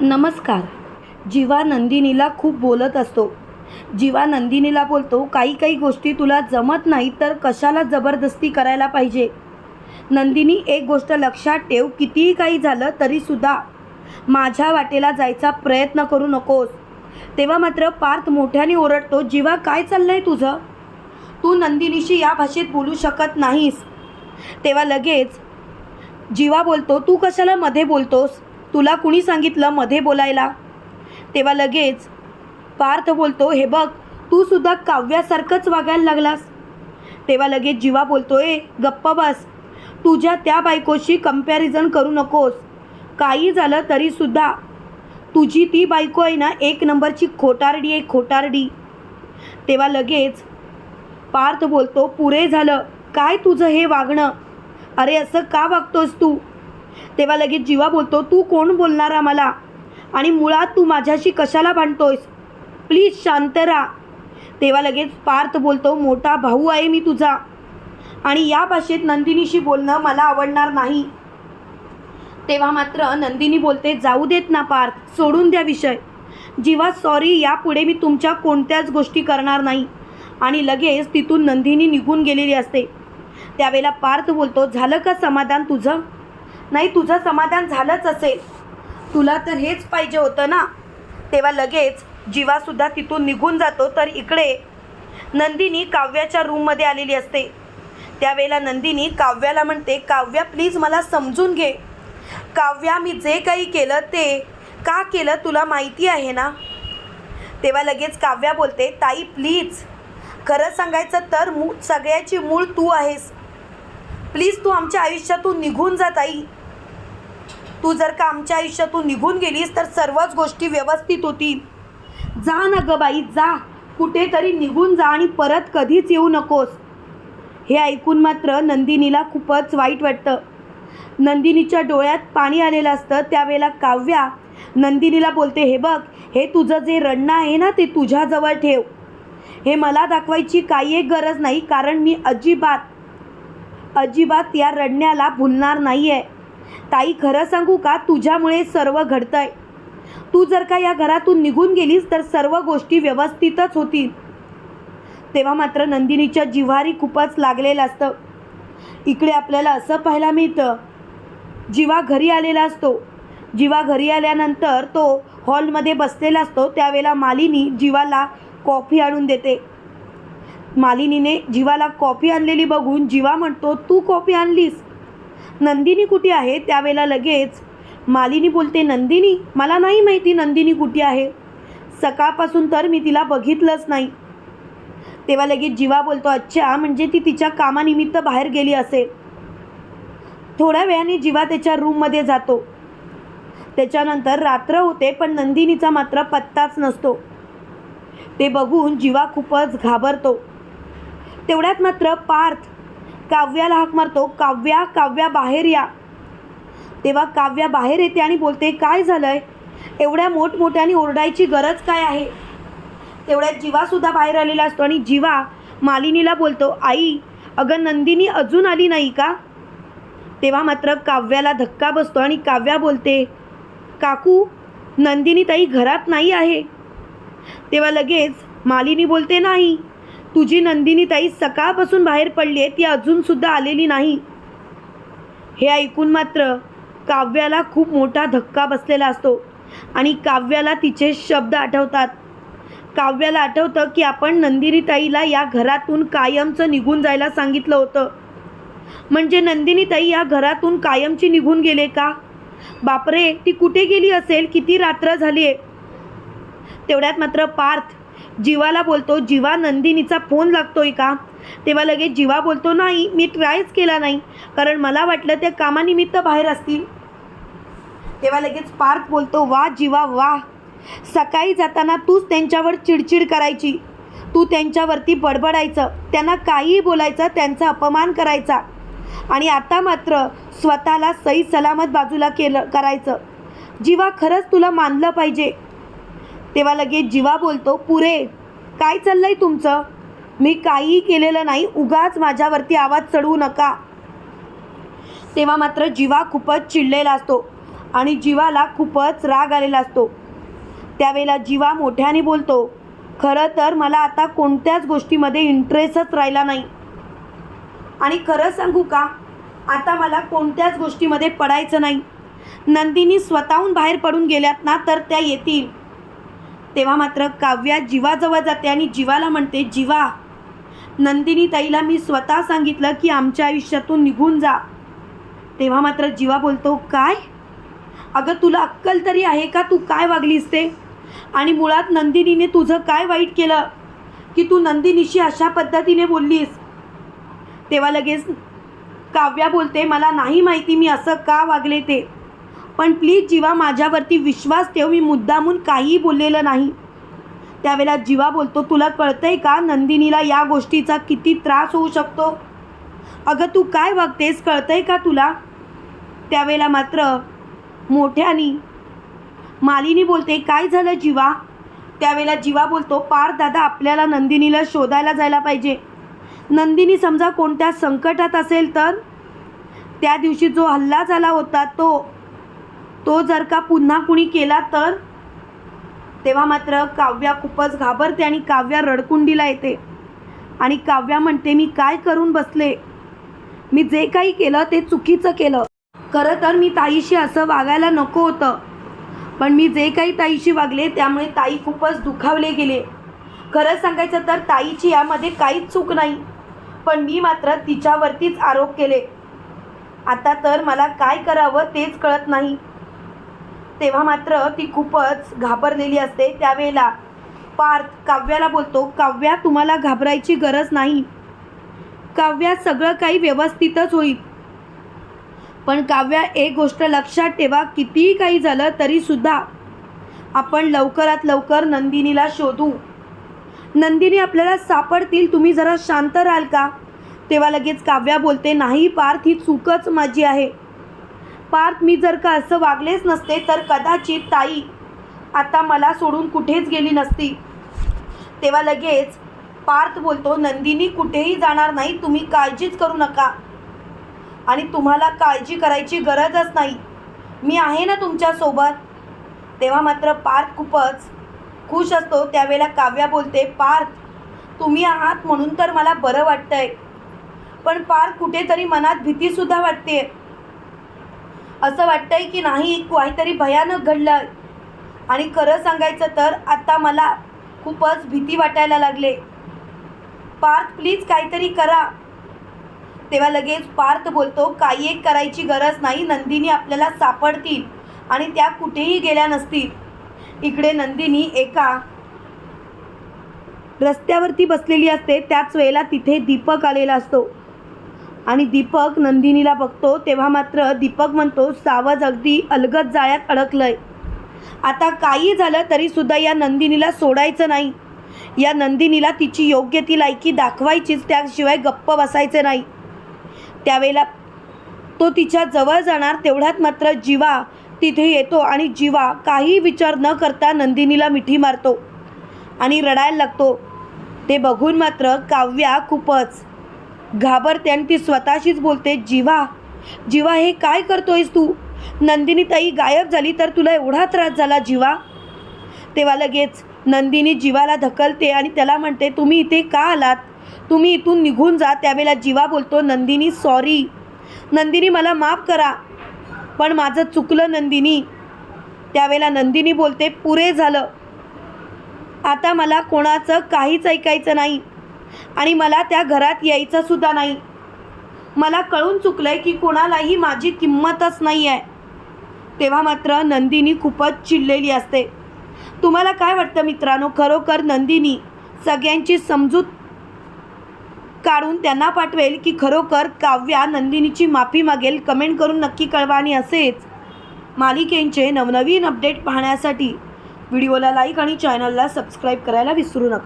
नमस्कार. जीवा नंदिनीला खूप बोलत असतो. जीवा नंदिनीला बोलतो काही काही गोष्टी तुला जमत नाही तर कशाला जबरदस्ती करायला पाहिजे? नंदिनी एक गोष्ट लक्षात ठेव कितीही काही झालं तरीसुद्धा माझ्या वाटेला जायचा प्रयत्न करू नकोस. तेव्हा मात्र पार्थ मोठ्याने ओरडतो जीवा काय चाललंय तुझं? तू नंदिनीशी या भाषेत बोलू शकत नाहीस. तेव्हा लगेच जीवा बोलतो तू कशाला मध्ये बोलतोस? तुला कुणी सांगितलं मध्ये बोलायला? तेव्हा लगेच पार्थ बोलतो हे बघ तू सुद्धा काव्यासारखंच वागायला लागलास. तेव्हा लगेच जीवा बोलतोय गप्प बस तुझ्या त्या बायकोशी कंपॅरिझन करू नकोस. काही झालं तरीसुद्धा तुझी ती बायको आहे ना एक नंबरची खोटारडी आहे खोटारडी. तेव्हा लगेच पार्थ बोलतो पुरे झालं. काय तुझं हे वागणं? अरे असं का वागतोस तू? तेव्हा लगेच जीवा बोलतो तू कोण बोलणार मला आणि मुळात तू माझ्याशी कशाला भांडतोयस? प्लीज शांत राहा. तेव्हा लगेच पार्थ बोलतो मोठा भाऊ आहे मी तुझा. आणि या भाषेत नंदिनीशी बोलणं मला आवडणार नाही. तेव्हा मात्र नंदिनी बोलते जाऊ देत ना पार्थ सोडून द्या विषय. जीवा सॉरी यापुढे मी तुमच्या कोणत्याच गोष्टी करणार नाही. आणि लगेच तिथून नंदिनी निघून गेलेली असते. त्यावेळेला पार्थ बोलतो झालं का समाधान तुझं? नाही तुझं समाधान झालंच असेल. तुला तर हेच पाहिजे होतं ना? तेव्हा लगेच जीवासुद्धा तिथून निघून जातो तर इकडे. नंदिनी काव्याच्या रूममध्ये आलेली असते. त्यावेळेला नंदिनी काव्याला म्हणते काव्या प्लीज मला समजून घे. काव्या मी जे काही केलं ते का केलं तुला माहिती आहे ना? तेव्हा लगेच काव्या बोलते ताई प्लीज खरं सांगायचं तर मू सगळ्याची मूळ तू आहेस. प्लीज तू आमच्या आयुष्यातून निघून जा ताई. तू जर का आमच्या आयुष्यातून निघून गेलीस तर सर्वच गोष्टी व्यवस्थित होतील. जा ना ग बाई जा. कुठेतरी निघून जा आणि परत कधीच येऊ नकोस. हे ऐकून मात्र नंदिनीला खूपच वाईट वाटतं. नंदिनीच्या डोळ्यात पाणी आलेलं असतं त्यावेळेला काव्या नंदिनीला बोलते हे बघ हे तुझं जे रडणं आहे ना ते तुझ्याजवळ ठेव. हे मला दाखवायची काही एक गरज नाही कारण मी अजिबात अजिबात या रडण्याला भुलणार नाही आहे ताई खरं सांगू का? तुझ्यामुळे सर्व घडतं आहे तू जर का या घरातून निघून गेलीस तर सर्व गोष्टी व्यवस्थितच होतील. तेव्हा मात्र नंदिनीच्या जिव्हारी खूपच लागलेलं असतं. इकडे आपल्याला असं पाहायला मिळतं जिवा घरी आलेला असतो. जिवा घरी आल्यानंतर तो हॉलमध्ये बसलेला असतो. त्यावेळेला मालिनी जीवाला कॉफी आणून देते. मालिनीने जीवाला कॉफी आणलेली बघून जीवा म्हणतो तू कॉफी आणलीस? नंदिनी कुठे आहे? त्यावेळेला लगेच मालिनी बोलते नंदिनी मला नाही माहिती नंदिनी कुठे आहे. सकाळपासून तर मी तिला बघितलंच नाही. तेव्हा लगेच जीवा बोलतो अच्छा म्हणजे ती तिच्या कामानिमित्त बाहेर गेली असेल थोड्या वेळाने जीवा त्याच्या रूममध्ये जातो. त्याच्यानंतर रात्र होते पण नंदिनीचा मात्र पत्ताच नसतो. ते बघून जीवा खूपच घाबरतो. तेवढ्यात मात्र पार्थ काव्याला हाक मारतो. काव्या काव्या बाहेर या. तेव्हा काव्या बाहेर येते आणि बोलते काय झालंय? एवढ्या मोठमोठ्याने ओरडायची गरज काय आहे? तेवढ्यात जीवासुद्धा बाहेर आलेला असतो आणि जीवा मालिनीला बोलतो आई अगं नंदिनी अजून आली नाही का? तेव्हा मात्र काव्याला धक्का बसतो आणि काव्या बोलते काकू नंदिनी ताई घरात नाही आहे. तेव्हा लगेच मालिनी बोलते नाही तुझी नंदिनी ताई सकाळपासून बाहेर पडली आहे ती अजूनसुद्धा आलेली नाही. हे ऐकून मात्र काव्याला खूप मोठा धक्का बसलेला असतो आणि काव्याला तिचे शब्द आठवतात. काव्याला आठवतं की आपण नंदिनी ताईला या घरातून कायमचं निघून जायला सांगितलं होतं. म्हणजे नंदिनी ताई या घरातून कायमची निघून गेले का? बापरे ती कुठे गेली असेल? किती रात्र झाली आहे? तेवढ्यात मात्र पार्थ जीवाला बोलतो जीवा नंदिनीचा फोन लागतोय का? तेव्हा लगेच जीवा बोलतो नाही मी ट्रायच केला नाही कारण मला वाटलं त्या कामानिमित्त बाहेर असतील. तेव्हा लगेच पार्थ बोलतो वा जीवा वा सकाळी जाताना तूच त्यांच्यावर चिडचिड करायची. तू त्यांच्यावरती बडबडायचं त्यांना काहीही बोलायचं त्यांचा अपमान करायचा. आणि आता मात्र स्वतःला सही सलामत बाजूला केलं करायचं. जीवा खरंच तुला मानलं पाहिजे. तेव्हा लगेच जीवा बोलतो पुरे काय चाललंय तुमचं? मी काहीही केलेलं नाही उगाच माझ्यावरती आवाज चढवू नका. तेव्हा मात्र जीवा खूपच चिडलेला असतो आणि जीवाला खूपच राग आलेला असतो. त्यावेळेला जीवा मोठ्याने बोलतो खरं तर मला आता कोणत्याच गोष्टीमध्ये इंटरेस्टच राहिला नाही. आणि खरं सांगू का? आता मला कोणत्याच गोष्टीमध्ये पडायचं नाही. नंदिनी स्वतःहून बाहेर पडून गेल्यात ना तर त्या येतील. तेव्हा मात्र काव्या जीवाजवळ जाते आणि जीवाला म्हणते जीवा नंदिनी ताईला मी स्वतः सांगितलं की आमच्या आयुष्यातून निघून जा. तेव्हा मात्र जीवा बोलतो काय? अगं तुला अक्कल तरी आहे का? तू काय वागलीस ते? आणि मुळात नंदिनीने तुझं काय वाईट केलं? की तू नंदिनीशी अशा पद्धतीने बोललीस? तेव्हा लगेच काव्या बोलते मला नाही माहिती मी असं का वागले ते? पण प्लीज जीवा माझ्यावरती विश्वास ठेव मी मुद्दामून काहीही बोललेलं नाही. त्यावेळेला जीवा बोलतो तुला कळतंय का नंदिनीला या गोष्टीचा किती त्रास होऊ शकतो? अगं तू काय वागतेस कळतंय का तुला? त्यावेळेला मात्र मोठ्यानी मालिनी बोलते काय झालं जीवा? त्यावेळेला जीवा बोलतो पार दादा आपल्याला नंदिनीला शोधायला जायला पाहिजे. नंदिनी समजा कोणत्या संकटात असेल तर त्या दिवशी जो हल्ला झाला होता तो तो जर का पुन्हा कुणी केला तर? तेव्हा मात्र काव्या खूपच घाबरते आणि काव्या रडकुंडीला येते. आणि काव्या म्हणते मी काय करून बसले? मी जे काही केलं ते चुकीचं केलं. खरं तर मी ताईशी असं वागायला नको होतं. पण मी जे काही ताईशी वागले त्यामुळे ताई खूपच दुखावले गेले. खरं सांगायचं तर ताईची यामध्ये काहीच चूक नाही. पण मी मात्र तिच्यावरतीच आरोप केले. आता तर मला काय करावं तेच कळत नाही. तेव्हा मात्र ती खूपच घाबरलेली असते. त्यावेळेला पार्थ काव्याला बोलतो काव्या तुम्हाला घाबरायची गरज नाही. काव्या सगळं काही व्यवस्थितच होईल. पण काव्या एक गोष्ट लक्षात ठेवा कितीही काही झालं तरीसुद्धा आपण लवकरात लवकर नंदिनीला शोधू. नंदिनी आपल्याला सापडतील तुम्ही जरा शांत राहाल का? तेव्हा लगेच काव्या बोलते नाही पार्थ ही चूकच माझी आहे. पार्थ मी जर का असं वागलेच नसते तर कदाचित ताई आता मला सोडून कुठेच गेली नसती. तेव्हा लगेच पार्थ बोलतो नंदिनी कुठेही जाणार नाही तुम्ही काळजीच करू नका. आणि तुम्हाला काळजी करायची गरजच नाही. मी आहे ना तुमच्यासोबत तेव्हा मात्र पार्थ खूपच खुश असतो. त्यावेळेला काव्या बोलते पार्थ तुम्ही आहात म्हणून तर मला बरं वाटतंय. पण पार्थ कुठेतरी मनात भीतीसुद्धा वाटते असं वाटतंय की नाही काहीतरी भयानक घडलं. आणि खरं सांगायचं तर आता मला खूपच भीती वाटायला लागले. पार्थ प्लीज काहीतरी करा. तेव्हा लगेच पार्थ बोलतो काही एक करायची गरज नाही नंदिनी आपल्याला सापडतील आणि त्या कुठेही गेल्या नसतील. इकडे नंदिनी एका रस्त्यावरती बसलेली असते त्याच वेळेला तिथे दीपक आलेला असतो. आणि दीपक नंदिनीला बघतो तेव्हा मात्र दीपक म्हणतो सावज अगदी अलगद जाळ्यात अडकलंय. आता काही झालं तरीसुद्धा या नंदिनीला सोडायचं नाही. या नंदिनीला तिची योग्य ती लायकी दाखवायचीच त्याशिवाय गप्प बसायचे नाही. त्यावेळेला तो तिच्या जवळ जाणार तेवढ्यात मात्र जीवा तिथे येतो आणि जीवा काही विचार न करता नंदिनीला मिठी मारतो आणि रडायला लागतो. ते बघून मात्र काव्या खूपच घाबरते आणि ती स्वतःशीच बोलते जीवा जीवा हे काय करतोयस तू? नंदिनी ताई गायब झाली तर तुला एवढा त्रास झाला जीवा? तेव्हा लगेच नंदिनी जीवाला धकलते आणि त्याला म्हणते तुम्ही इथे का आलात? तुम्ही इथून निघून जा. त्यावेळेला जीवा बोलतो नंदिनी सॉरी नंदिनी मला माफ करा पण माझं चुकलं नंदिनी. त्यावेळेला नंदिनी बोलते पुरे झालं. आता मला कोणाचं काहीच ऐकायचं नाही. आणि मला त्या घरात यायचं सुद्धा नाही. मला कळून चुकलंय की कोणालाही माझी किंमतच नाही आहे तेव्हा मात्र नंदिनी खूपच चिडलेली असते. तुम्हाला काय वाटतं मित्रांनो? खरोखर नंदिनी सगळ्यांची समजूत काढून त्यांना पाठवेल की खरोखर काव्या नंदिनीची माफी मागेल? कमेंट करून नक्की कळवा आणि असेच मालिकेंचे नवनवीन अपडेट पाहण्यासाठी व्हिडिओला लाईक आणि चॅनलला सबस्क्राईब करायला विसरू नका.